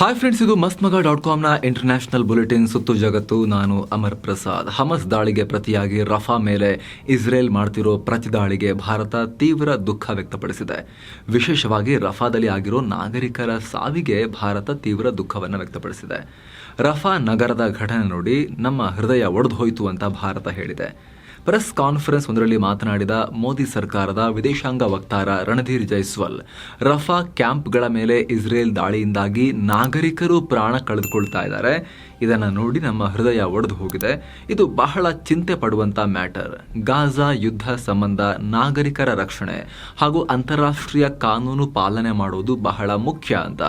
Hi friends ಇದು ಮಸ್ತ್ ಮಗ ಡಾಟ್ ಕಾಮ್ನ ಇಂಟರ್ನ್ಯಾಷನಲ್ ಬುಲೆಟಿನ್ ಸುತ್ತು ಜಗತ್ತು. ನಾನು ಅಮರ್ ಪ್ರಸಾದ್. ಹಮಸ್ ದಾಳಿಗೆ ಪ್ರತಿಯಾಗಿ ರಫಾ ಮೇಲೆ ಇಸ್ರೇಲ್ ಮಾಡ್ತಿರೋ ಪ್ರತಿದಾಳಿಗೆ ಭಾರತ ತೀವ್ರ ದುಃಖ ವ್ಯಕ್ತಪಡಿಸಿದೆ. ವಿಶೇಷವಾಗಿ ರಫಾದಲ್ಲಿ ಆಗಿರೋ ನಾಗರಿಕರ ಸಾವಿಗೆ ಭಾರತ ತೀವ್ರ ದುಃಖವನ್ನು ವ್ಯಕ್ತಪಡಿಸಿದೆ. ರಫಾ ನಗರದ ಘಟನೆ ನೋಡಿ ನಮ್ಮ ಹೃದಯ ಒಡೆದು ಹೋಯಿತು ಅಂತ ಭಾರತ ಹೇಳಿದೆ. ಪ್ರೆಸ್ ಕಾನ್ಫರೆನ್ಸ್ ಒಂದರಲ್ಲಿ ಮಾತನಾಡಿದ ಮೋದಿ ಸರ್ಕಾರದ ವಿದೇಶಾಂಗ ವಕ್ತಾರ ರಣಧೀರ್ ಜೈಸ್ವಾಲ್, ರಫಾ ಕ್ಯಾಂಪ್ಗಳ ಮೇಲೆ ಇಸ್ರೇಲ್ ದಾಳಿಯಿಂದಾಗಿ ನಾಗರಿಕರು ಪ್ರಾಣ ಕಳೆದುಕೊಳ್ತಾ ಇದ್ದಾರೆ. ಇದನ್ನು ನೋಡಿ ನಮ್ಮ ಹೃದಯ ಒಡೆದು ಹೋಗಿದೆ. ಇದು ಬಹಳ ಚಿಂತೆ ಪಡುವಂಥ ಮ್ಯಾಟರ್. ಗಾಜಾ ಯುದ್ಧ ಸಂಬಂಧ ನಾಗರಿಕರ ರಕ್ಷಣೆ ಹಾಗೂ ಅಂತಾರಾಷ್ಟ್ರೀಯ ಕಾನೂನು ಪಾಲನೆ ಮಾಡೋದು ಬಹಳ ಮುಖ್ಯ ಅಂತ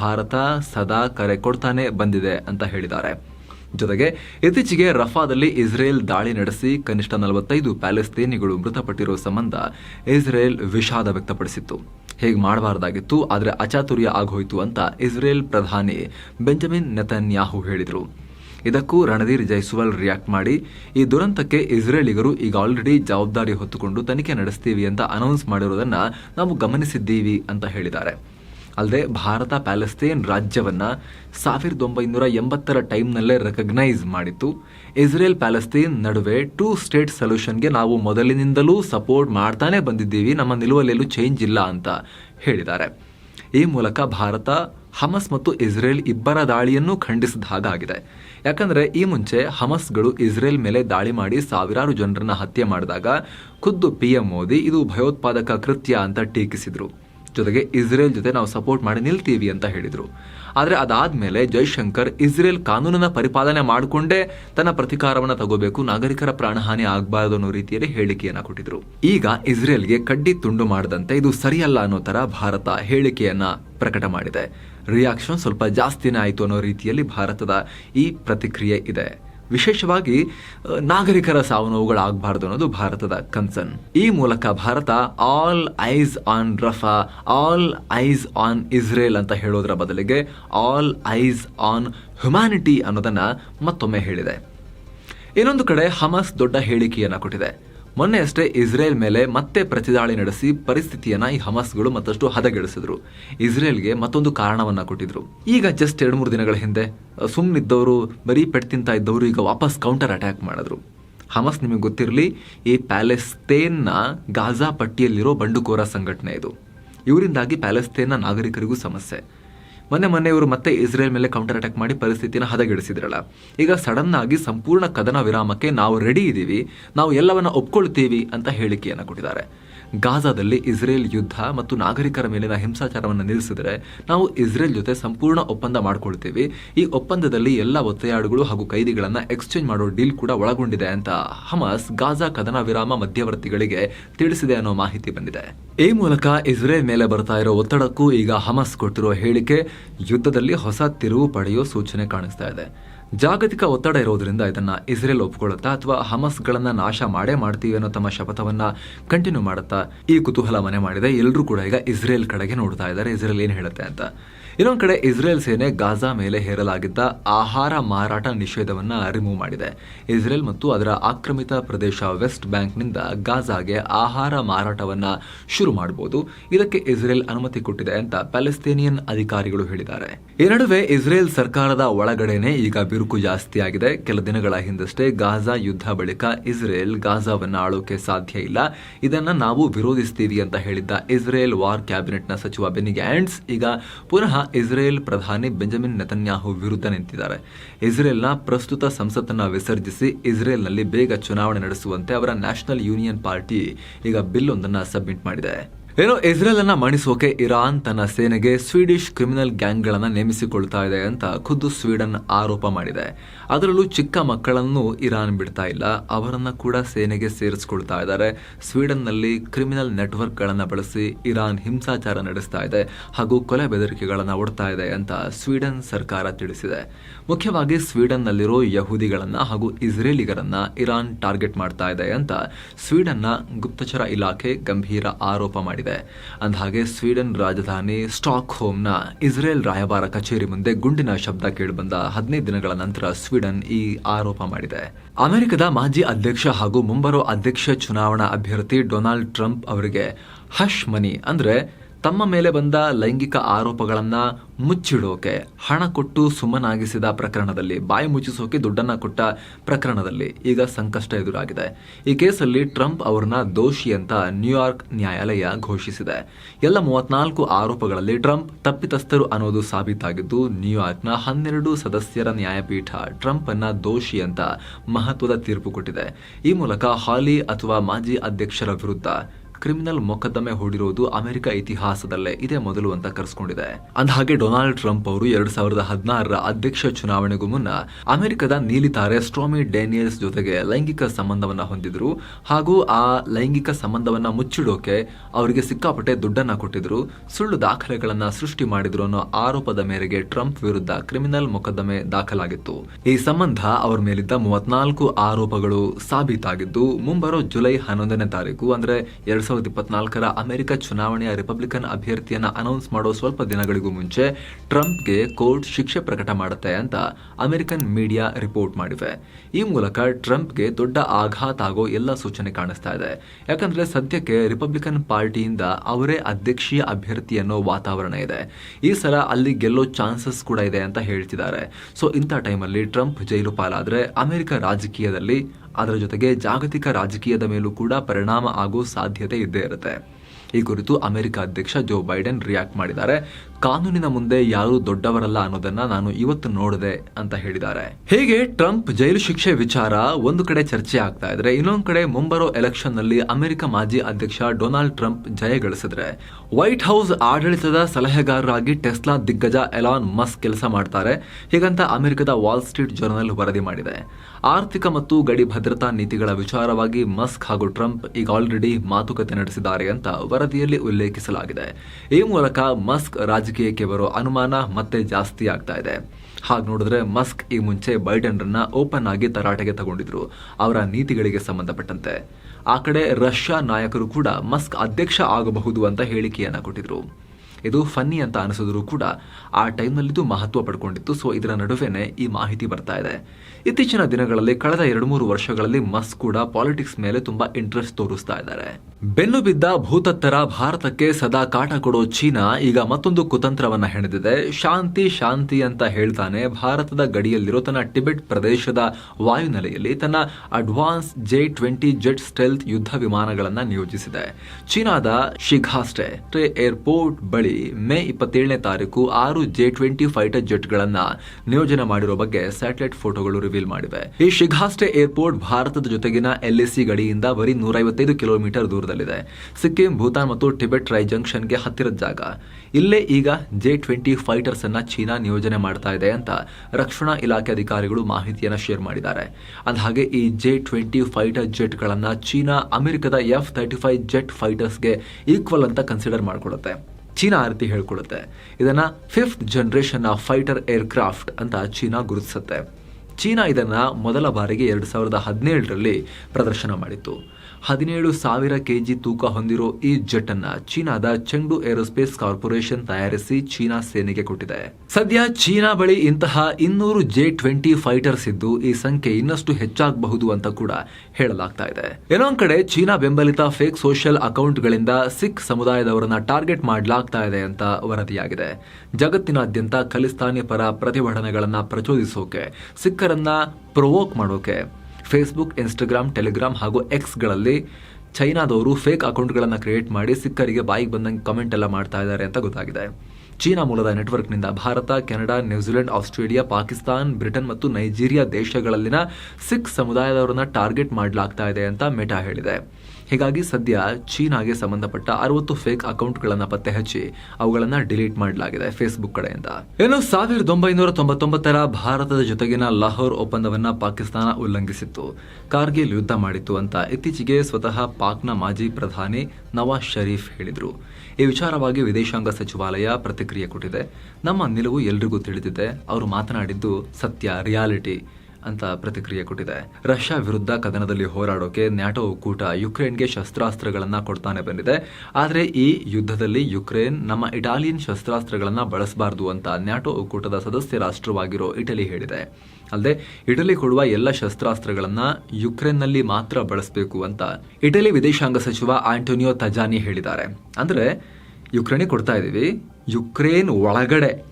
ಭಾರತ ಸದಾ ಕರೆ ಕೊಡ್ತಾನೆ ಬಂದಿದೆ ಅಂತ ಹೇಳಿದ್ದಾರೆ. ಜೊತೆಗೆ ಇತ್ತೀಚೆಗೆ ರಫಾದಲ್ಲಿ ಇಸ್ರೇಲ್ ದಾಳಿ ನಡೆಸಿ ಕನಿಷ್ಠ ನಲವತ್ತೈದು ಪ್ಯಾಲೆಸ್ತೇನಿಗಳು ಮೃತಪಟ್ಟಿರುವ ಸಂಬಂಧ ಇಸ್ರೇಲ್ ವಿಷಾದ ವ್ಯಕ್ತಪಡಿಸಿತ್ತು. ಹೇಗೆ ಮಾಡಬಾರ್ದಾಗಿತ್ತು, ಆದರೆ ಅಚಾತುರ್ಯ ಆಗೋಯಿತು ಅಂತ ಇಸ್ರೇಲ್ ಪ್ರಧಾನಿ ಬೆಂಜಮಿನ್ ನೆತನ್ಯಾಹು ಹೇಳಿದರು. ಇದಕ್ಕೂ ರಣಧೀರ್ ಜೈಸ್ವಾಲ್ ರಿಯಾಕ್ಟ್ ಮಾಡಿ, ಈ ದುರಂತಕ್ಕೆ ಇಸ್ರೇಲಿಗರು ಈಗ ಆಲ್ರೆಡಿ ಜವಾಬ್ದಾರಿ ಹೊತ್ತುಕೊಂಡು ತನಿಖೆ ನಡೆಸ್ತೀವಿ ಅಂತ ಅನೌನ್ಸ್ ಮಾಡಿರೋದನ್ನ ನಾವು ಗಮನಿಸಿದ್ದೀವಿ ಅಂತ ಹೇಳಿದ್ದಾರೆ. ಅಲ್ಲದೆ ಭಾರತ ಪ್ಯಾಲೆಸ್ತೇನ್ ರಾಜ್ಯವನ್ನ ಸಾವಿರದ ಒಂಬೈನೂರ ಎಂಬತ್ತರ ಟೈಮ್ನಲ್ಲೇ ರೆಕಗ್ನೈಸ್ ಮಾಡಿತ್ತು. ಇಸ್ರೇಲ್ ಪ್ಯಾಲೆಸ್ತೇನ್ ನಡುವೆ ಟೂ ಸ್ಟೇಟ್ ಸೊಲ್ಯೂಷನ್ಗೆ ನಾವು ಮೊದಲಿನಿಂದಲೂ ಸಪೋರ್ಟ್ ಮಾಡ್ತಾನೆ ಬಂದಿದ್ದೀವಿ, ನಮ್ಮ ನಿಲುವಲ್ಲೆಲ್ಲೂ ಚೇಂಜ್ ಇಲ್ಲ ಅಂತ ಹೇಳಿದ್ದಾರೆ. ಈ ಮೂಲಕ ಭಾರತ, ಹಮಸ್ ಮತ್ತು ಇಸ್ರೇಲ್ ಇಬ್ಬರ ದಾಳಿಯನ್ನು ಖಂಡಿಸಿದ ಹಾಗಾಗಿದೆ. ಯಾಕಂದರೆ ಈ ಮುಂಚೆ ಹಮಸ್ಗಳು ಇಸ್ರೇಲ್ ಮೇಲೆ ದಾಳಿ ಮಾಡಿ ಸಾವಿರಾರು ಜನರನ್ನು ಹತ್ಯೆ ಮಾಡಿದಾಗ ಖುದ್ದು ಪಿಎಂ ಮೋದಿ ಇದು ಭಯೋತ್ಪಾದಕ ಕೃತ್ಯ ಅಂತ ಟೀಕಿಸಿದ್ರು. ಜೊತೆಗೆ ಇಸ್ರೇಲ್ ಜೊತೆ ನಾವು ಸಪೋರ್ಟ್ ಮಾಡಿ ನಿಲ್ತೀವಿ ಅಂತ ಹೇಳಿದರು. ಆದರೆ ಅದಾದಮೇಲೆ ಜೈಶಂಕರ್ ಇಸ್ರೇಲ್ ಕಾನೂನನ್ನ ಪರಿಪಾಲನೆ ಮಾಡಿಕೊಂಡೇ ತನ್ನ ಪ್ರತಿಕಾರವನ್ನು ತಗೋಬೇಕು, ನಾಗರಿಕರ ಪ್ರಾಣಹಾನಿ ಆಗಬಾರದು ಅನ್ನೋ ರೀತಿಯಲ್ಲಿ ಹೇಳಿಕೆಯನ್ನು ಕೊಟ್ಟಿದ್ರು. ಈಗ ಇಸ್ರೇಲ್ಗೆ ಕಡ್ಡಿ ತುಂಡು ಮಾಡದಂತೆ ಇದು ಸರಿಯಲ್ಲ ಅನ್ನೋ ತರ ಭಾರತ ಹೇಳಿಕೆಯನ್ನ ಪ್ರಕಟ ಮಾಡಿದೆ. ರಿಯಾಕ್ಷನ್ ಸ್ವಲ್ಪ ಜಾಸ್ತಿನೇ ಆಯಿತು ಅನ್ನೋ ರೀತಿಯಲ್ಲಿ ಭಾರತದ ಈ ಪ್ರತಿಕ್ರಿಯೆ ಇದೆ. ವಿಶೇಷವಾಗಿ ನಾಗರಿಕರ ಸಾವು ನೋವುಗಳಾಗಬಾರ್ದು ಅನ್ನೋದು ಭಾರತದ ಕನ್ಸರ್ನ್. ಈ ಮೂಲಕ Bharat all eyes on Rafah all eyes on Israel ಅಂತ ಹೇಳೋದರ ಬದಲಿಗೆ ಆಲ್ ಐಸ್ ಆನ್ ಹ್ಯುಮ್ಯಾನಿಟಿ ಅನ್ನೋದನ್ನ ಮತ್ತೊಮ್ಮೆ ಹೇಳಿದೆ. ಇನ್ನೊಂದು ಕಡೆ ಹಮಸ್ ದೊಡ್ಡ ಹೇಳಿಕೆಯನ್ನ ಕೊಟ್ಟಿದೆ. ಮೊನ್ನೆ ಅಷ್ಟೇ ಇಸ್ರೇಲ್ ಮೇಲೆ ಮತ್ತೆ ಪ್ರತಿದಾಳಿ ನಡೆಸಿ ಪರಿಸ್ಥಿತಿಯನ್ನ ಈ ಹಮಸ್ಗಳು ಮತ್ತಷ್ಟು ಹದಗೆಡಿಸಿದ್ರು. ಇಸ್ರೇಲ್ಗೆ ಮತ್ತೊಂದು ಕಾರಣವನ್ನ ಕೊಟ್ಟಿದ್ರು. ಈಗ ಜಸ್ಟ್ ಎರಡು ಮೂರು ದಿನಗಳ ಹಿಂದೆ ಸುಮ್ಮನಿದ್ದವರು ಬರೀ ಪೆಟ್ ತಿಂತಾ ಇದ್ದವರು ಈಗ ವಾಪಸ್ ಕೌಂಟರ್ ಅಟ್ಯಾಕ್ ಮಾಡಿದ್ರು. ಹಮಸ್ ನಿಮಗೆ ಗೊತ್ತಿರಲಿ, ಈ ಪ್ಯಾಲೆಸ್ತೇನ್ನ ಗಾಜಾ ಪಟ್ಟಿಯಲ್ಲಿರೋ ಬಂಡುಕೋರ ಸಂಘಟನೆ ಇದು. ಇವರಿಂದಾಗಿ ಪ್ಯಾಲೆಸ್ತೇನ್ನ ನಾಗರಿಕರಿಗೂ ಸಮಸ್ಯೆ. ಮೊನ್ನೆ ಮೊನ್ನೆ ಇವರು ಮತ್ತೆ ಇಸ್ರೇಲ್ ಮೇಲೆ ಕೌಂಟರ್ ಅಟ್ಯಾಕ್ ಮಾಡಿ ಪರಿಸ್ಥಿತಿನ ಹದಗೆಡಿಸಿದ್ರಲ್ಲ. ಈಗ ಸಡನ್ ಆಗಿ ಸಂಪೂರ್ಣ ಕದನ ವಿರಾಮಕ್ಕೆ ನಾವು ರೆಡಿ ಇದ್ದೀವಿ ನಾವು ಎಲ್ಲವನ್ನ ಒಪ್ಕೊಳ್ತೀವಿ ಅಂತ ಹೇಳಿಕೆಯನ್ನು ಕೊಟ್ಟಿದ್ದಾರೆ. ಗಾಜಾದಲ್ಲಿ ಇಸ್ರೇಲ್ ಯುದ್ಧ ಮತ್ತು ನಾಗರಿಕರ ಮೇಲಿನ ಹಿಂಸಾಚಾರವನ್ನು ನಿಲ್ಲಿಸಿದರೆ ನಾವು ಇಸ್ರೇಲ್ ಜೊತೆ ಸಂಪೂರ್ಣ ಒಪ್ಪಂದ ಮಾಡಿಕೊಳ್ತೀವಿ. ಈ ಒಪ್ಪಂದದಲ್ಲಿ ಎಲ್ಲ ಒತ್ತೆಯಾಡುಗಳು ಹಾಗೂ ಕೈದಿಗಳನ್ನು ಎಕ್ಸ್ಚೇಂಜ್ ಮಾಡೋ ಡೀಲ್ ಕೂಡ ಒಳಗೊಂಡಿದೆ ಅಂತ ಹಮಾಸ್ ಗಾಜಾ ಕದನ ವಿರಾಮ ಮಧ್ಯವರ್ತಿಗಳಿಗೆ ತಿಳಿಸಿದೆ ಅನ್ನೋ ಮಾಹಿತಿ ಬಂದಿದೆ. ಈ ಮೂಲಕ ಇಸ್ರೇಲ್ ಮೇಲೆ ಬರ್ತಾ ಇರೋ ಒತ್ತಡಕ್ಕೂ ಈಗ ಹಮಸ್ ಕೊಟ್ಟಿರೋ ಹೇಳಿಕೆ ಯುದ್ಧದಲ್ಲಿ ಹೊಸ ತಿರುವು ಪಡೆಯೋ ಸೂಚನೆ ಕಾಣಿಸ್ತಾ ಇದೆ. ಜಾಗತಿಕ ಒತ್ತಡ ಇರೋದ್ರಿಂದ ಇದನ್ನ ಇಸ್ರೇಲ್ ಒಪ್ಕೊಳ್ಳುತ್ತಾ ಅಥವಾ ಹಮಸ್ಗಳನ್ನ ನಾಶ ಮಾಡೇ ಮಾಡ್ತೀವಿ ಅನ್ನೋ ತಮ್ಮ ಶಪಥವನ್ನ ಕಂಟಿನ್ಯೂ ಮಾಡುತ್ತಾ ಈ ಕುತೂಹಲ ಮನೆ ಮಾಡಿದೆ ಎಲ್ಲರೂ ಕೂಡ ಈಗ ಇಸ್ರೇಲ್ ಕಡೆಗೆ ನೋಡ್ತಾ ಇದ್ದಾರೆ. ಇಸ್ರೇಲ್ ಏನು ಹೇಳುತ್ತೆ ಅಂತ. ಇನ್ನೊಂದು ಕಡೆ ಇಸ್ರೇಲ್ ಸೇನೆ ಗಾಜಾ ಮೇಲೆ ಹೇರಲಾಗಿದ್ದ ಆಹಾರ ಮಾರಾಟ ನಿಷೇಧವನ್ನ ರಿಮೂವ್ ಮಾಡಿದೆ. ಇಸ್ರೇಲ್ ಮತ್ತು ಅದರ ಆಕ್ರಮಿತ ಪ್ರದೇಶ ವೆಸ್ಟ್ ಬ್ಯಾಂಕ್ನಿಂದ ಗಾಜಾಗೆ ಆಹಾರ ಮಾರಾಟವನ್ನ ಶುರು ಮಾಡಬಹುದು ಇದಕ್ಕೆ ಇಸ್ರೇಲ್ ಅನುಮತಿ ಕೊಟ್ಟಿದೆ ಅಂತ ಪ್ಯಾಲೆಸ್ತೇನಿಯನ್ ಅಧಿಕಾರಿಗಳು ಹೇಳಿದ್ದಾರೆ. ಈ ನಡುವೆ ಇಸ್ರೇಲ್ ಸರ್ಕಾರದ ಒಳಗಡೆನೆ ಈಗ ಬಿರುಕು ಜಾಸ್ತಿಯಾಗಿದೆ ಕೆಲ ದಿನಗಳ ಹಿಂದಷ್ಟೇ ಗಾಜಾ ಯುದ್ಧ ಬಳಿಕ ಇಸ್ರೇಲ್ ಗಾಜಾವನ್ನ ಆಳೋಕೆ ಸಾಧ್ಯ ಇಲ್ಲ. ಇದನ್ನ ನಾವು ವಿರೋಧಿಸ್ತೀವಿ ಅಂತ ಹೇಳಿದ್ದ ಇಸ್ರೇಲ್ ವಾರ್ ಕ್ಯಾಬಿನೆಟ್ನ ಸಚಿವ ಬೆನಿಗ್ಯಾಂಡ್ಸ್ ಈಗ ಪುನಃ ಇಸ್ರೇಲ್ ಪ್ರಧಾನಿ ಬೆಂಜಮಿನ್ ನೆತನ್ಯಾಹು ವಿರುದ್ಧ ನಿಂತಿದ್ದಾರೆ. ಇಸ್ರೇಲ್ನ ಪ್ರಸ್ತುತ ಸಂಸತ್ತನ್ನು ವಿಸರ್ಜಿಸಿ ಇಸ್ರೇಲ್ನಲ್ಲಿ ಬೇಗ ಚುನಾವಣೆ ನಡೆಸುವಂತೆ ಅವರ ನ್ಯಾಷನಲ್ ಯೂನಿಯನ್ ಪಾರ್ಟಿ ಈಗ ಬಿಲ್ ಒಂದನ್ನ ಸಬ್ಮಿಟ್ ಮಾಡಿದೆ. ಏನೋ ಇಸ್ರೇಲ್ ಅನ್ನ ಮಣಿಸೋಕೆ ಇರಾನ್ ತನ್ನ ಸೇನೆಗೆ ಸ್ವೀಡಿಶ್ ಕ್ರಿಮಿನಲ್ ಗ್ಯಾಂಗ್ಗಳನ್ನು ನೇಮಿಸಿಕೊಳ್ತಾ ಇದೆ ಅಂತ ಖುದ್ದು ಸ್ವೀಡನ್ ಆರೋಪ ಮಾಡಿದೆ. ಅದರಲ್ಲೂ ಚಿಕ್ಕ ಮಕ್ಕಳನ್ನು ಇರಾನ್ ಬಿಡ್ತಾ ಇಲ್ಲ. ಅವರನ್ನ ಕೂಡ ಸೇನೆಗೆ ಸೇರಿಸ್ಕೊಳ್ತಾ ಇದ್ದಾರೆ. ಸ್ವೀಡನ್ನಲ್ಲಿ ಕ್ರಿಮಿನಲ್ ನೆಟ್ವರ್ಕ್ಗಳನ್ನು ಬಳಸಿ ಇರಾನ್ ಹಿಂಸಾಚಾರ ನಡೆಸ್ತಾ ಇದೆ ಹಾಗೂ ಕೊಲೆ ಬೆದರಿಕೆಗಳನ್ನ ಒಡ್ತಾ ಇದೆ ಅಂತ ಸ್ವೀಡನ್ ಸರ್ಕಾರ ತಿಳಿಸಿದೆ. ಮುಖ್ಯವಾಗಿ ಸ್ವೀಡನ್ನಲ್ಲಿರೋ ಯಹೂದಿಗಳನ್ನ ಹಾಗೂ ಇಸ್ರೇಲಿಗರನ್ನ ಇರಾನ್ ಟಾರ್ಗೆಟ್ ಮಾಡ್ತಾ ಇದೆ ಅಂತ ಸ್ವೀಡನ್ನ ಗುಪ್ತಚರ ಇಲಾಖೆ ಗಂಭೀರ ಆರೋಪ ಮಾಡಿದೆ. ಅಂದಹಾಗೆ ಸ್ವೀಡನ್ ರಾಜಧಾನಿ ಸ್ಟಾಕ್ ಹೋಮ್ನ ಇಸ್ರೇಲ್ ರಾಯಭಾರ ಕಚೇರಿ ಮುಂದೆ ಗುಂಡಿನ ಶಬ್ದ ಕೇಳಿಬಂದ ಹದಿನೈದು ದಿನಗಳ ನಂತರ ಸ್ವೀಡನ್ ಈ ಆರೋಪ ಮಾಡಿದೆ. ಅಮೆರಿಕದ ಮಾಜಿ ಅಧ್ಯಕ್ಷ ಹಾಗೂ ಮುಂಬರೋ ಅಧ್ಯಕ್ಷ ಚುನಾವಣಾ ಅಭ್ಯರ್ಥಿ ಡೊನಾಲ್ಡ್ ಟ್ರಂಪ್ ಅವರಿಗೆ ಹಶ್ ಮನಿ ಅಂದ್ರೆ ತಮ್ಮ ಮೇಲೆ ಬಂದ ಲೈಂಗಿಕ ಆರೋಪಗಳನ್ನ ಮುಚ್ಚಿಡೋಕೆ, ಹಣ ಕೊಟ್ಟು ಸುಮ್ಮನಾಗಿಸಿದ ಪ್ರಕರಣದಲ್ಲಿ, ಬಾಯಿ ಮುಚ್ಚಿಸೋಕೆ ದುಡ್ಡನ್ನ ಕೊಟ್ಟ ಪ್ರಕರಣದಲ್ಲಿ ಈಗ ಸಂಕಷ್ಟ ಎದುರಾಗಿದೆ. ಈ ಕೇಸಲ್ಲಿ ಟ್ರಂಪ್ ಅವರನ್ನ ದೋಷಿ ಅಂತ ನ್ಯೂಯಾರ್ಕ್ ನ್ಯಾಯಾಲಯ ಘೋಷಿಸಿದೆ. ಎಲ್ಲ ಮೂವತ್ನಾಲ್ಕು ಆರೋಪಗಳಲ್ಲಿ ಟ್ರಂಪ್ ತಪ್ಪಿತಸ್ಥರು ಅನ್ನೋದು ಸಾಬೀತಾಗಿದ್ದು ನ್ಯೂಯಾರ್ಕ್ನ ಹನ್ನೆರಡು ಸದಸ್ಯರ ನ್ಯಾಯಪೀಠ ಟ್ರಂಪ್ ಅನ್ನ ದೋಷಿ ಅಂತ ಮಹತ್ವದ ತೀರ್ಪು ಕೊಟ್ಟಿದೆ. ಈ ಮೂಲಕ ಹಾಲಿ ಅಥವಾ ಮಾಜಿ ಅಧ್ಯಕ್ಷರ ವಿರುದ್ಧ ಕ್ರಿಮಿನಲ್ ಮೊಕದ್ದಮೆ ಹೂಡಿರುವುದು ಅಮೆರಿಕ ಇತಿಹಾಸದಲ್ಲೇ ಇದೇ ಮೊದಲು ಅಂತ ಕರೆಸ್ಕೊಂಡಿದೆ. ಅಂದಹಾಗೆ ಡೊನಾಲ್ಡ್ ಟ್ರಂಪ್ ಅವರು ಎರಡ್ ಸಾವಿರದ ಹದಿನಾರರ ಅಧ್ಯಕ್ಷ ಚುನಾವಣೆಗೂ ಮುನ್ನ ಅಮೆರಿಕದ ನೀಲಿತಾರೆ ಸ್ಟ್ರಾಮಿ ಡೇನಿಯಲ್ಸ್ ಜೊತೆಗೆ ಲೈಂಗಿಕ ಸಂಬಂಧವನ್ನ ಹೊಂದಿದ್ರು. ಹಾಗೂ ಆ ಲೈಂಗಿಕ ಸಂಬಂಧವನ್ನ ಮುಚ್ಚಿಡೋಕೆ ಅವರಿಗೆ ಸಿಕ್ಕಾಪಟ್ಟೆ ದುಡ್ಡನ್ನ ಕೊಟ್ಟಿದ್ರು. ಸುಳ್ಳು ದಾಖಲೆಗಳನ್ನ ಸೃಷ್ಟಿ ಮಾಡಿದ್ರು ಅನ್ನೋ ಆರೋಪದ ಮೇರೆಗೆ ಟ್ರಂಪ್ ವಿರುದ್ಧ ಕ್ರಿಮಿನಲ್ ಮೊಕದ್ದಮೆ ದಾಖಲಾಗಿತ್ತು. ಈ ಸಂಬಂಧ ಅವರ ಮೇಲಿದ್ದ ಮೂವತ್ನಾಲ್ಕು ಆರೋಪಗಳು ಸಾಬೀತಾಗಿದ್ದು, ಮುಂಬರೋ ಜುಲೈ ಹನ್ನೊಂದನೇ ತಾರೀಕು, ಅಂದ್ರೆ ಎರಡ್ ಇಪ್ಪತ್ನಾಲ್ಕರ ಅಮೆರಿಕ ಚುನಾವಣೆಯ ರಿಪಬ್ಲಿಕನ್ ಅಭ್ಯರ್ಥಿಯನ್ನು ಅನೌನ್ಸ್ ಮಾಡೋ ಸ್ವಲ್ಪ ದಿನಗಳಿಗೂ ಮುಂಚೆ ಟ್ರಂಪ್ಗೆ ಕೋರ್ಟ್ ಶಿಕ್ಷೆ ಪ್ರಕಟ ಮಾಡುತ್ತೆ ಅಂತ ಅಮೆರಿಕನ್ ಮೀಡಿಯಾ ರಿಪೋರ್ಟ್ ಮಾಡಿವೆ. ಈ ಮೂಲಕ ಟ್ರಂಪ್ಗೆ ದೊಡ್ಡ ಆಘಾತ ಆಗೋ ಎಲ್ಲ ಸೂಚನೆ ಕಾಣಿಸ್ತಾ ಇದೆ. ಯಾಕಂದ್ರೆ ಸದ್ಯಕ್ಕೆ ರಿಪಬ್ಲಿಕನ್ ಪಾರ್ಟಿಯಿಂದ ಅವರೇ ಅಧ್ಯಕ್ಷೀಯ ಅಭ್ಯರ್ಥಿ ಅನ್ನೋ ವಾತಾವರಣ ಇದೆ. ಈ ಸಲ ಅಲ್ಲಿ ಗೆಲ್ಲೋ ಚಾನ್ಸಸ್ ಕೂಡ ಇದೆ ಅಂತ ಹೇಳ್ತಿದ್ದಾರೆ. ಸೊ ಇಂಥ ಟೈಮಲ್ಲಿ ಟ್ರಂಪ್ ಜೈಲು ಪಾಲಾದ್ರೆ ಅಮೆರಿಕ ರಾಜಕೀಯದಲ್ಲಿ ಅದರ ಜೊತೆಗೆ ಜಾಗತಿಕ ರಾಜಕೀಯದ ಮೇಲೂ ಕೂಡ ಪರಿಣಾಮ ಆಗೋ ಸಾಧ್ಯತೆ ಇದ್ದೇ ಇರುತ್ತೆ. ಈ ಕುರಿತು ಅಮೆರಿಕ ಅಧ್ಯಕ್ಷ ಜೋ ಬೈಡೆನ್ ರಿಯಾಕ್ಟ್ ಮಾಡಿದ್ದಾರೆ. ಕಾನೂನಿನ ಮುಂದೆ ಯಾರೂ ದೊಡ್ಡವರಲ್ಲ ಅನ್ನೋದನ್ನ ನಾನು ಇವತ್ತು ನೋಡಿದೆ ಅಂತ ಹೇಳಿದ್ದಾರೆ. ಹೀಗೆ ಟ್ರಂಪ್ ಜೈಲು ಶಿಕ್ಷೆ ವಿಚಾರ ಒಂದು ಕಡೆ ಚರ್ಚೆ ಆಗ್ತಾ ಇದ್ರೆ, ಇನ್ನೊಂದು ಕಡೆ ಮುಂಬರೋ ಎಲೆಕ್ಷನ್ನಲ್ಲಿ ಅಮೆರಿಕ ಮಾಜಿ ಅಧ್ಯಕ್ಷ ಡೊನಾಲ್ಡ್ ಟ್ರಂಪ್ ಜಯ ಗಳಿಸಿದ್ರೆ. ವೈಟ್ ಹೌಸ್ ಆಡಳಿತದ ಸಲಹೆಗಾರರಾಗಿ ಟೆಸ್ಲಾ ದಿಗ್ಗಜ ಎಲಾನ್ ಮಸ್ಕ್ ಕೆಲಸ ಮಾಡ್ತಾರೆ. ಹೀಗಂತ ಅಮೆರಿಕದ ವಾಲ್ ಸ್ಟ್ರೀಟ್ ಜರ್ನಲ್ ವರದಿ ಮಾಡಿದೆ. ಆರ್ಥಿಕ ಮತ್ತು ಗಡಿ ಭದ್ರತಾ ನೀತಿಗಳ ವಿಚಾರವಾಗಿ ಮಸ್ಕ್ ಹಾಗೂ ಟ್ರಂಪ್ ಈಗ ಆಲ್ರೆಡಿ ಮಾತುಕತೆ ನಡೆಸಿದ್ದಾರೆ ಅಂತ ವರದಿಯಲ್ಲಿ ಉಲ್ಲೇಖಿಸಲಾಗಿದೆ. ಈ ಮೂಲಕ ಮಸ್ಕ್ ರಾಜಕೀಯಕ್ಕೆ ಬರೋ ಅನುಮಾನ ಮತ್ತೆ ಜಾಸ್ತಿ ಆಗ್ತಾ ಇದೆ. ಹಾಗೆ ನೋಡಿದ್ರೆ ಮಸ್ಕ್ ಈ ಮುಂಚೆ ಬೈಡನ್ರನ್ನ ಓಪನ್ ಆಗಿ ತರಾಟೆಗೆ ತಗೊಂಡಿದ್ರು, ಅವರ ನೀತಿಗಳಿಗೆ ಸಂಬಂಧಪಟ್ಟಂತೆ. ಆ ಕಡೆ ರಷ್ಯಾ ನಾಯಕರು ಕೂಡ ಮಸ್ಕ್ ಅಧ್ಯಕ್ಷ ಆಗಬಹುದು ಅಂತ ಹೇಳಿಕೆಯನ್ನ ಕೊಟ್ಟಿದ್ರು. ಇದು ಫನ್ನಿ ಅಂತ ಅನಿಸಿದ್ರು ಕೂಡ ಆ ಟೈಮ್ನಲ್ಲಿದ್ದು ಮಹತ್ವ ಪಡ್ಕೊಂಡಿತ್ತು. ಸೊ ಇದರ ನಡುವೆನೆ ಈ ಮಾಹಿತಿ ಬರ್ತಾ ಇದೆ. ಇತ್ತೀಚಿನ ದಿನಗಳಲ್ಲಿ ಕಳೆದ ಎರಡು ಮೂರು ವರ್ಷಗಳಲ್ಲಿ ಮಸ್ ಕೂಡ ಪಾಲಿಟಿಕ್ಸ್ ಮೇಲೆ ತುಂಬಾ ಇಂಟ್ರೆಸ್ಟ್ ತೋರಿಸ್ತಾ ಇದ್ದಾರೆ. ಬೆನ್ನು ಬಿದ್ದ ಭೂತತ್ತರ ಭಾರತಕ್ಕೆ ಸದಾ ಕಾಟ ಕೊಡೋ ಚೀನಾ ಈಗ ಮತ್ತೊಂದು ಕುತಂತ್ರವನ್ನ ಹೆಣೆದಿದೆ. ಶಾಂತಿ ಶಾಂತಿ ಅಂತ ಹೇಳ್ತಾನೆ ಭಾರತದ ಗಡಿಯಲ್ಲಿರೋ ತನ್ನ ಟಿಬೆಟ್ ಪ್ರದೇಶದ ವಾಯುನೆಲೆಯಲ್ಲಿ ತನ್ನ advance J twenty jet stealth ಯುದ್ಧ ವಿಮಾನಗಳನ್ನ ನಿಯೋಜಿಸಿದೆ. ಚೀನಾದ ಶಿಘಾಸ್ಟೆ ಏರ್ಪೋರ್ಟ್ ಬಳಿ ಮೇ ಇಪ್ಪತ್ತೇಳನೇ ತಾರೀಕು ಆರು ಜೆ ಟ್ವೆಂಟಿ ಫೈಟರ್ ಜೆಟ್ಗಳನ್ನು ನಿಯೋಜನೆ ಮಾಡಿರೋ ಬಗ್ಗೆ ಸ್ಯಾಟಲೈಟ್ ಫೋಟೋಗಳು ರಿವೀಲ್ ಮಾಡಿವೆ. ಈ ಶಿಘಾಸ್ಟೆ ಏರ್ಪೋರ್ಟ್ ಭಾರತದ ಜೊತೆಗಿನ ಎಲ್ಎಸಿ ಗಡಿಯಿಂದ ಬರೀ ನೂರೈವತ್ತೈದು ಕಿಲೋಮೀಟರ್ ದೂರದಲ್ಲಿದೆ. ಸಿಕ್ಕಿಂ, ಭೂತಾನ್ ಮತ್ತು ಟಿಬೆಟ್ ರೈ ಜಂಕ್ಷನ್ಗೆ ಹತ್ತಿರದ ಜಾಗ. ಇಲ್ಲೇ ಈಗ ಜೆ ಟ್ವೆಂಟಿ ಫೈಟರ್ಸ್ ಅನ್ನ ಚೀನಾ ನಿಯೋಜನೆ ಮಾಡ್ತಾ ಇದೆ ಅಂತ ರಕ್ಷಣಾ ಇಲಾಖೆ ಅಧಿಕಾರಿಗಳು ಮಾಹಿತಿಯನ್ನು ಶೇರ್ ಮಾಡಿದ್ದಾರೆ. ಅಂದಹಾಗೆ ಈ ಜೆ ಟ್ವೆಂಟಿ ಫೈಟರ್ ಜೆಟ್ಗಳನ್ನು ಚೀನಾ, ಅಮೆರಿಕದ ಎಫ್ ಥರ್ಟಿ ಫೈವ್ ಜೆಟ್ ಫೈಟರ್ಸ್ಗೆ ಈಕ್ವಲ್ ಅಂತ ಕನ್ಸಿಡರ್ ಮಾಡ್ಕೊಳ್ಳುತ್ತೆ. ಚೀನಾ ಆ ರೀತಿ ಹೇಳ್ಕೊಳ್ಳುತ್ತೆ. ಇದನ್ನ fifth generation of fighter aircraft ಅಂತ ಚೀನಾ ಗುರುತಿಸುತ್ತೆ. ಚೀನಾ ಇದನ್ನ ಮೊದಲ ಬಾರಿಗೆ ಎರಡು ಸಾವಿರದ ಹದಿನೇಳರಲ್ಲಿ ಪ್ರದರ್ಶನ ಮಾಡಿತ್ತು. ಹದಿನೇಳು ಸಾವಿರ ಕೆಜಿ ತೂಕ ಹೊಂದಿರೋ ಈ ಜೆಟ್ ಅನ್ನ ಚೀನಾದ ಚೆಂಗ್ಡು ಏರೋಸ್ಪೇಸ್ ಕಾರ್ಪೊರೇಷನ್ ತಯಾರಿಸಿ ಚೀನಾ ಸೇನೆಗೆ ಕೊಟ್ಟಿದೆ. ಸದ್ಯ ಚೀನಾ ಬಳಿ ಇಂತಹ ಇನ್ನೂರು ಜೆ ಟ್ವೆಂಟಿ ಫೈಟರ್ಸ್ ಇದ್ದು ಈ ಸಂಖ್ಯೆ ಇನ್ನಷ್ಟು ಹೆಚ್ಚಾಗಬಹುದು ಅಂತ ಕೂಡ ಹೇಳಲಾಗ್ತಾ ಇದೆ. ಇನ್ನೊಂದ್ ಕಡೆ ಚೀನಾ ಬೆಂಬಲಿತ ಫೇಕ್ ಸೋಷಿಯಲ್ ಅಕೌಂಟ್ಗಳಿಂದ ಸಿಖ್ ಸಮುದಾಯದವರನ್ನ ಟಾರ್ಗೆಟ್ ಮಾಡಲಾಗ್ತಾ ಇದೆ ಅಂತ ವರದಿಯಾಗಿದೆ. ಜಗತ್ತಿನಾದ್ಯಂತ ಖಲಿಸ್ತಾನಿ ಪರ ಪ್ರತಿಭಟನೆಗಳನ್ನ ಪ್ರಚೋದಿಸೋಕೆ, ಸಿಖ್ಖರನ್ನ ಪ್ರೊವೋಕ್ ಮಾಡೋಕೆ ಫೇಸ್ಬುಕ್ ಇನ್ಸ್ಟಾಗ್ರಾಮ್ ಟೆಲಿಗ್ರಾಮ್ ಹಾಗೂ ಎಕ್ಸ್ಗಳಲ್ಲಿ ಚೈನಾದವರು ಫೇಕ್ ಅಕೌಂಟ್ಗಳನ್ನು ಕ್ರಿಯೇಟ್ ಮಾಡಿ ಸಿಕ್ಕರಿಗೆ ಬಾಯಿಗೆ ಬಂದಂಗೆ ಕಮೆಂಟ್ ಎಲ್ಲ ಮಾಡ್ತಾ ಇದ್ದಾರೆ ಅಂತ ಗೊತ್ತಾಗಿದೆ. ಚೀನಾ ಮೂಲದ ನೆಟ್ವರ್ಕ್ನಿಂದ Bharat, Canada New Zealand Australia Pakistan Britain ಮತ್ತು ನೈಜೀರಿಯಾ ದೇಶಗಳಲ್ಲಿನ ಸಿಖ್ ಸಮುದಾಯದವರನ್ನ ಟಾರ್ಗೆಟ್ ಮಾಡಲಾಗ್ತಾ ಇದೆ ಅಂತ ಮೆಟಾ ಹೇಳಿದೆ. ಹೀಗಾಗಿ ಸದ್ಯ ಚೀನಾಗೆ ಸಂಬಂಧಪಟ್ಟ ಅರವತ್ತು ಫೇಕ್ ಅಕೌಂಟ್ಗಳನ್ನು ಪತ್ತೆ ಹಚ್ಚಿ ಅವುಗಳನ್ನು ಡಿಲೀಟ್ ಮಾಡಲಾಗಿದೆ ಫೇಸ್ಬುಕ್ ಕಡೆಯಿಂದ. ಇನ್ನು ಸಾವಿರದ ಒಂಬೈನೂರ ತೊಂಬತ್ತೊಂಬತ್ತರ ಭಾರತದ ಜೊತೆಗಿನ ಲಾಹೋರ್ ಒಪ್ಪಂದವನ್ನ ಪಾಕಿಸ್ತಾನ ಉಲ್ಲಂಘಿಸಿತ್ತು. ಕಾರ್ಗಿಲ್ ಯುದ್ಧ ಮಾಡಿತ್ತು ಅಂತ ಇತ್ತೀಚೆಗೆ ಸ್ವತಃ ಪಾಕ್ನ ಮಾಜಿ ಪ್ರಧಾನಿ ನವಾಜ್ ಷರೀಫ್ ಹೇಳಿದ್ರು. ಈ ವಿಚಾರವಾಗಿ ವಿದೇಶಾಂಗ ಸಚಿವಾಲಯ ಪ್ರತಿಕ್ರಿಯೆ ಕೊಟ್ಟಿದೆ. ನಮ್ಮ ನಿಲುವು ಎಲ್ರಿಗೂ ತಿಳಿದಿದೆ. ಅವರು ಮಾತನಾಡಿದ್ದು ಸತ್ಯ, ರಿಯಾಲಿಟಿ. ಅಂತ ಪ್ರತಿಕ್ರಿಯೆ ಕೊಟ್ಟಿದೆ. ರಷ್ಯಾ ವಿರುದ್ಧ ಕದನದಲ್ಲಿ ಹೋರಾಡೋಕೆ ನ್ಯಾಟೋ ಒಕ್ಕೂಟ ಯುಕ್ರೇನ್ಗೆ ಶಸ್ತ್ರಾಸ್ತ್ರಗಳನ್ನ ಕೊಡ್ತಾನೆ ಬಂದಿದೆ. ಆದರೆ ಈ ಯುದ್ಧದಲ್ಲಿ ಯುಕ್ರೇನ್ ನಮ್ಮ ಇಟಾಲಿಯನ್ ಶಸ್ತ್ರಾಸ್ತ್ರಗಳನ್ನ ಬಳಸಬಾರದು ಅಂತ ನ್ಯಾಟೋ ಒಕ್ಕೂಟದ ಸದಸ್ಯ ರಾಷ್ಟ್ರವಾಗಿರೋ ಇಟಲಿ ಹೇಳಿದೆ. ಅಲ್ಲದೆ, ಇಟಲಿ ಕೊಡುವ ಎಲ್ಲ ಶಸ್ತ್ರಾಸ್ತ್ರಗಳನ್ನ ಯುಕ್ರೇನ್ನಲ್ಲಿ ಮಾತ್ರ ಬಳಸಬೇಕು ಅಂತ ಇಟಲಿ ವಿದೇಶಾಂಗ ಸಚಿವ ಆಂಟೋನಿಯೋ ತಜಾನಿ ಹೇಳಿದ್ದಾರೆ. ಅಂದ್ರೆ, ಯುಕ್ರೇನಿಗೆ ಕೊಡ್ತಾ ಇದ್ದೀವಿ ಯುಕ್ರೇನ್ ಒಳಗಡೆ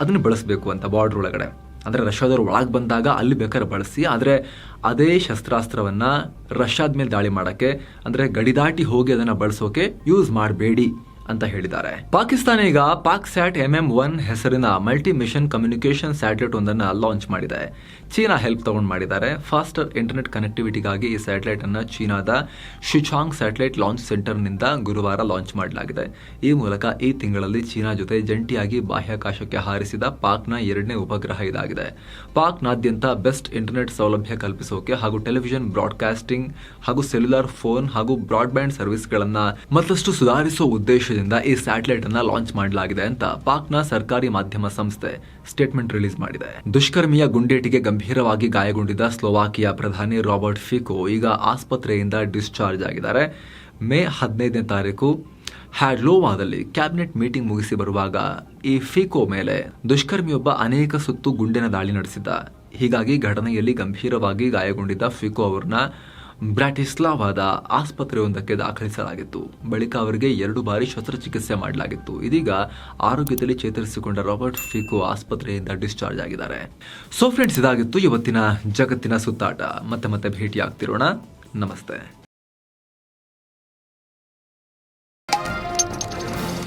ಅದನ್ನು ಬಳಸಬೇಕು ಅಂತ ಬಾರ್ಡ್ರ್ ಒಳಗಡೆ. ಅಂದರೆ ರಷ್ಯಾದವರು ಒಳಗೆ ಬಂದಾಗ ಅಲ್ಲಿ ಬೇಕಾದ್ರೆ ಬಳಸಿ, ಆದರೆ ಅದೇ ಶಸ್ತ್ರಾಸ್ತ್ರವನ್ನು ರಷ್ಯಾದ ಮೇಲೆ ದಾಳಿ ಮಾಡೋಕ್ಕೆ, ಅಂದರೆ ಗಡಿದಾಟಿ ಹೋಗಿ ಅದನ್ನು ಬಳಸೋಕೆ ಯೂಸ್ ಮಾಡಬೇಡಿ. ಅಂತ ಹೇಳಿದ್ದಾರೆ. ಪಾಕಿಸ್ತಾನ ಈಗ Pak sat M M one ಹೆಸರಿನ ಮಲ್ಟಿ ಮಿಷನ್ ಕಮ್ಯುನಿಕೇಶನ್ ಸ್ಯಾಟಲೈಟ್ ಒಂದನ್ನು ಲಾಂಚ್ ಮಾಡಿದೆ. ಚೀನಾ ಹೆಲ್ಪ್ ತಗೊಂಡು ಮಾಡಿದ್ದಾರೆ. ಫಾಸ್ಟರ್ ಇಂಟರ್ನೆಟ್ ಕನೆಕ್ಟಿವಿಟಿಗಾಗಿ ಈ ಸ್ಯಾಟಲೈಟ್ ಅನ್ನು ಚೀನಾದ ಶಿಚಾಂಗ್ ಸ್ಯಾಟಲೈಟ್ ಲಾಂಚ್ ಸೆಂಟರ್ನಿಂದ ಗುರುವಾರ ಲಾಂಚ್ ಮಾಡಲಾಗಿದೆ. ಈ ಮೂಲಕ ಈ ತಿಂಗಳಲ್ಲಿ ಚೀನಾ ಜೊತೆ ಜಂಟಿಯಾಗಿ ಬಾಹ್ಯಾಕಾಶಕ್ಕೆ ಹಾರಿಸಿದ ಪಾಕ್ನ ಎರಡನೇ ಉಪಗ್ರಹ ಇದಾಗಿದೆ. ಪಾಕ್ನಾದ್ಯಂತ ಬೆಸ್ಟ್ ಇಂಟರ್ನೆಟ್ ಸೌಲಭ್ಯ ಕಲ್ಪಿಸೋಕೆ ಹಾಗೂ ಟೆಲಿವಿಷನ್ ಬ್ರಾಡ್ಕಾಸ್ಟಿಂಗ್ ಹಾಗೂ ಸೆಲ್ಯುಲಾರ್ ಫೋನ್ ಹಾಗೂ ಬ್ರಾಡ್ಬ್ಯಾಂಡ್ ಸರ್ವಿಸ್ಗಳನ್ನು ಮತ್ತಷ್ಟು ಸುಧಾರಿಸುವ ಉದ್ದೇಶದಿಂದ ಈ ಸ್ಯಾಟಲೈಟ್ ಅನ್ನ ಲಾಂಚ್ ಮಾಡಲಾಗಿದೆ ಅಂತ ಪಾಕ್ನ ಸರ್ಕಾರಿ ಮಾಧ್ಯಮ ಸಂಸ್ಥೆ ಸ್ಟೇಟ್ಮೆಂಟ್ ರಿಲೀಸ್ ಮಾಡಿದೆ. ದುಷ್ಕರ್ಮಿಯ ಗುಂಡೇಟಿಗೆ ಗಂಭೀರವಾಗಿ ಗಾಯಗೊಂಡಿದ್ದ ಸ್ಲೋವಾಕಿಯಾ ಪ್ರಧಾನಿ ರಾಬರ್ಟ್ ಫಿಕೋ ಈಗ ಆಸ್ಪತ್ರೆಯಿಂದ ಡಿಸ್ಚಾರ್ಜ್ ಆಗಿದ್ದಾರೆ. ಮೇ ಹದಿನೈದನೇ ತಾರೀಕು ಹ್ಯಾಡ್ಲೋವಾದಲ್ಲಿ ಕ್ಯಾಬಿನೆಟ್ ಮೀಟಿಂಗ್ ಮುಗಿಸಿ ಬರುವಾಗ ಈ ಫಿಕೋ ಮೇಲೆ ದುಷ್ಕರ್ಮಿಯೊಬ್ಬ ಅನೇಕ ಸುತ್ತು ಗುಂಡಿನ ದಾಳಿ ನಡೆಸಿದ್ದ. ಹೀಗಾಗಿ ಘಟನೆಯಲ್ಲಿ ಗಂಭೀರವಾಗಿ ಗಾಯಗೊಂಡಿದ್ದ ಫಿಕೋ ಅವರನ್ನ ಬ್ರಾಟಿಸ್ಲಾವಾದ ಆಸ್ಪತ್ರೆಯೊಂದಕ್ಕೆ ದಾಖಲಿಸಲಾಗಿತ್ತು. ಬಳಿಕ ಅವರಿಗೆ ಎರಡು ಬಾರಿ ಶಸ್ತ್ರಚಿಕಿತ್ಸೆ ಮಾಡಲಾಗಿತ್ತು. ಇದೀಗ ಆರೋಗ್ಯದಲ್ಲಿ ಚೇತರಿಸಿಕೊಂಡ ರಾಬರ್ಟ್ ಫಿಕೋ ಆಸ್ಪತ್ರೆಯಿಂದ ಡಿಸ್ಚಾರ್ಜ್ ಆಗಿದ್ದಾರೆ. ಸೊ ಫ್ರೆಂಡ್ಸ್, ಇದಾಗಿತ್ತು ಇವತ್ತಿನ ಜಗತ್ತಿನ ಸುತ್ತಾಟ. ಮತ್ತೆ ಮತ್ತೆ ಭೇಟಿ ಆಗ್ತಿರೋಣ ನಮಸ್ತೆ.